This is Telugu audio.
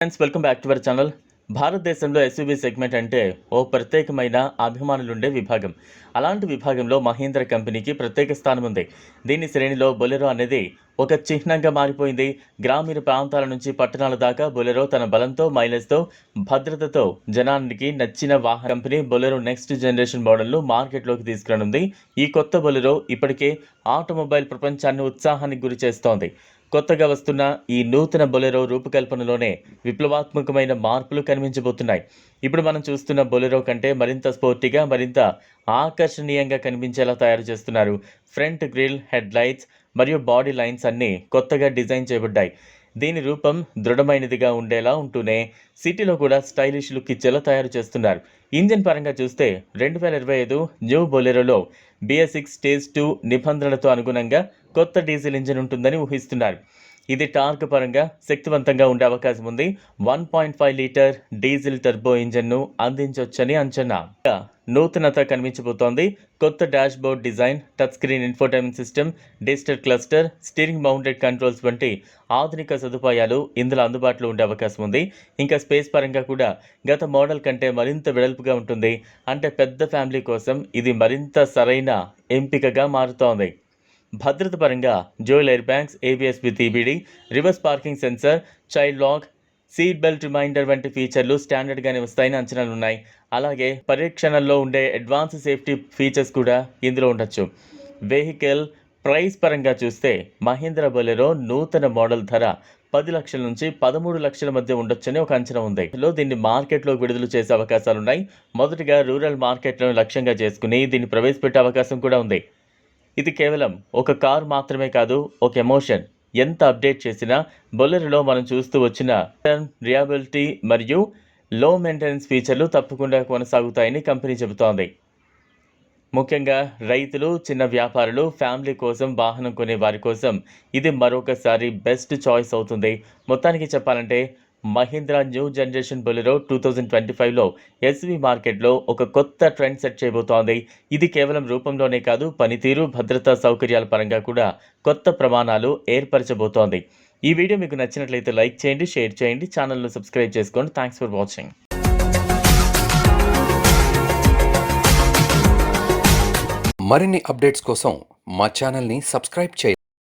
Friends welcome back to our channel భారతదేశంలో ఎస్యూవీ సెగ్మెంట్ అంటే ఓ ప్రత్యేకమైన అభిమానులుండే విభాగం. అలాంటి విభాగంలో మహీంద్ర కంపెనీకి ప్రత్యేక స్థానం ఉంది దీని శ్రేణిలో బొలెరో అనేది ఒక చిహ్నంగా మారిపోయింది. గ్రామీణ ప్రాంతాల నుంచి పట్టణాల దాకా బొలెరో తన బలంతో మైలేజ్తో భద్రతతో జనానికి నచ్చిన వాహన కంపెనీ బొలెరో నెక్స్ట్ జనరేషన్ మోడల్ను మార్కెట్లోకి తీసుకురానుంది. ఈ కొత్త బొలెరో ఇప్పటికే ఆటోమొబైల్ ప్రపంచాన్ని ఉత్సాహానికి గురి చేస్తోంది. కొత్తగా వస్తున్న ఈ నూతన బొలెరో రూపకల్పనలోనే విప్లవాత్మకమైన మార్పులు కనిపించబోతున్నాయి. ఇప్పుడు మనం చూస్తున్న బొలెరో కంటే మరింత స్పోర్టీగా మరింత ఆకర్షణీయంగా కనిపించేలా తయారు చేస్తున్నారు. ఫ్రంట్ గ్రిల్ హెడ్ లైట్స్ మరియు బాడీ లైన్స్ అన్నీ కొత్తగా డిజైన్ చేయబడ్డాయి. దీని రూపం దృఢమైనదిగా ఉండేలా ఉంటూనే సిటీలో కూడా స్టైలిష్ లుక్ ఇచ్చేలా తయారు చేస్తున్నారు. ఇంజిన్ పరంగా చూస్తే రెండు వేల ఇరవై ఐదు న్యూ బొలెరోలో బిఎస్ సిక్స్ స్టేజ్ టూ నిబంధనలతో అనుగుణంగా కొత్త డీజిల్ ఇంజిన్ ఉంటుందని ఊహిస్తున్నారు. ఇది టార్క్ పరంగా శక్తివంతంగా ఉండే అవకాశం ఉంది. One point five litre diesel turbo ఇంజన్ను అందించవచ్చని అంచనా. నూతనత కనిపించబోతోంది. కొత్త dash board design touch screen infotainment system digital cluster steering mounted controls వంటి ఆధునిక సదుపాయాలు ఇందులో అందుబాటులో ఉండే అవకాశం ఉంది. ఇంకా స్పేస్ పరంగా కూడా గత మోడల్ కంటే మరింత వెడల్పుగా ఉంటుంది. అంటే పెద్ద ఫ్యామిలీ కోసం ఇది మరింత సరైన ఎంపికగా మారుతోంది. భద్రత పరంగా dual air bags ABS with EBD reverse parking sensor child lock seat belt reminder వంటి ఫీచర్లు స్టాండర్డ్గానే వస్తాయని అంచనాలు ఉన్నాయి. అలాగే పరీక్షణల్లో ఉండే అడ్వాన్స్ సేఫ్టీ ఫీచర్స్ కూడా ఇందులో ఉండొచ్చు. వెహికల్ ప్రైస్ పరంగా చూస్తే మహీంద్ర బొలెరో నూతన మోడల్ ధర పది లక్షల నుంచి పదమూడు లక్షల మధ్య ఉండొచ్చని ఒక అంచనా ఉంది. లో దీన్ని మార్కెట్లో విడుదల చేసే అవకాశాలున్నాయి. మొదటిగా రూరల్ మార్కెట్లను లక్ష్యంగా చేసుకుని దీన్ని ప్రవేశపెట్టే అవకాశం కూడా ఉంది. ఇది కేవలం ఒక కార్ మాత్రమే కాదు ఒక ఎమోషన్. ఎంత అప్డేట్ చేసినా బొలెరోలో మనం చూస్తూ వచ్చిన టర్న్ రియాబిలిటీ మరియు లో మెయింటెనెన్స్ ఫీచర్లు తప్పకుండా కొనసాగుతాయని కంపెనీ చెబుతోంది. ముఖ్యంగా రైతులు చిన్న వ్యాపారులు ఫ్యామిలీ కోసం వాహనం కొనే వారి కోసం ఇది మరొకసారి బెస్ట్ చాయిస్ అవుతుంది. మొత్తానికి చెప్పాలంటే Mahindra new generation Bolero two thousand twenty ఫైవ్లో ఎస్వి మార్కెట్లో ఒక కొత్త ట్రెండ్ సెట్ చేయబోతోంది. ఇది కేవలం రూపంలోనే కాదు పనితీరు భద్రతా సౌకర్యాల పరంగా కూడా కొత్త ప్రమాణాలు ఏర్పరచబోతోంది. ఈ వీడియో మీకు నచ్చినట్లయితే లైక్ చేయండి షేర్ చేయండి ఛానల్ను సబ్స్క్రైబ్ చేసుకోండి. థ్యాంక్స్ ఫర్ వాచింగ్ మరిన్ని అప్డేట్స్ కోసం మా ఛానల్ని సబ్స్క్రైబ్ చేయండి.